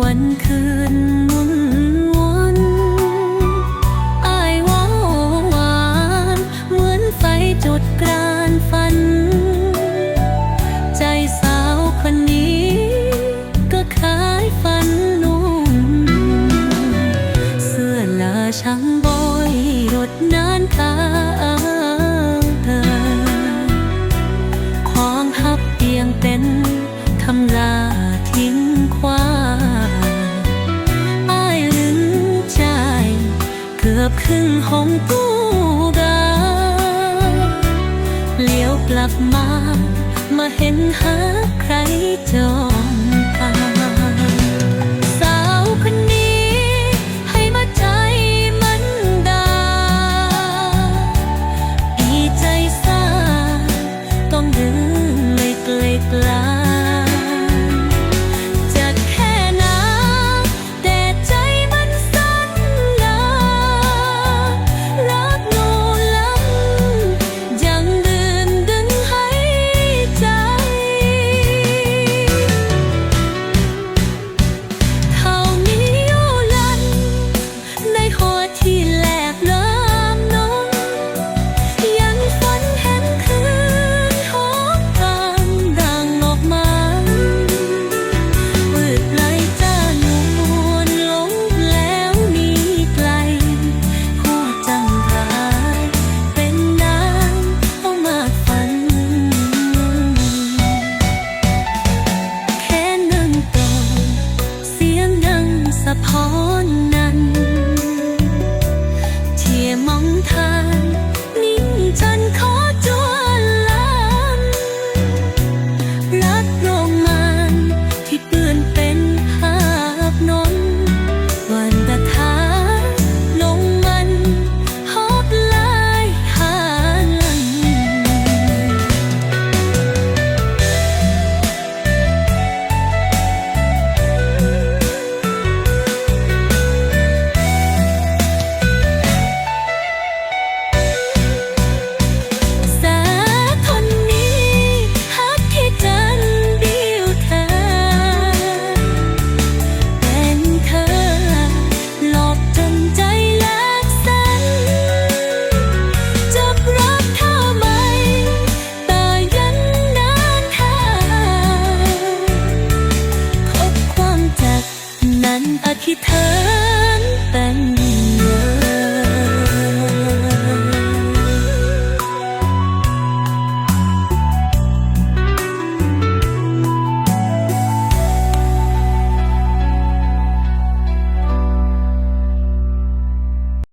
วันคืนมุนวนอายว้าวานเหมือนไฟจุดกลานฝัน ใจสาวคนนี้ ก็คล้ายฝันนุ่มเสื้อลาช้างบอยรถนานคา ขึ้นหงกู้ดาเลี้ยวกลับมา มาเห็นหาใครจอ ที่เธอ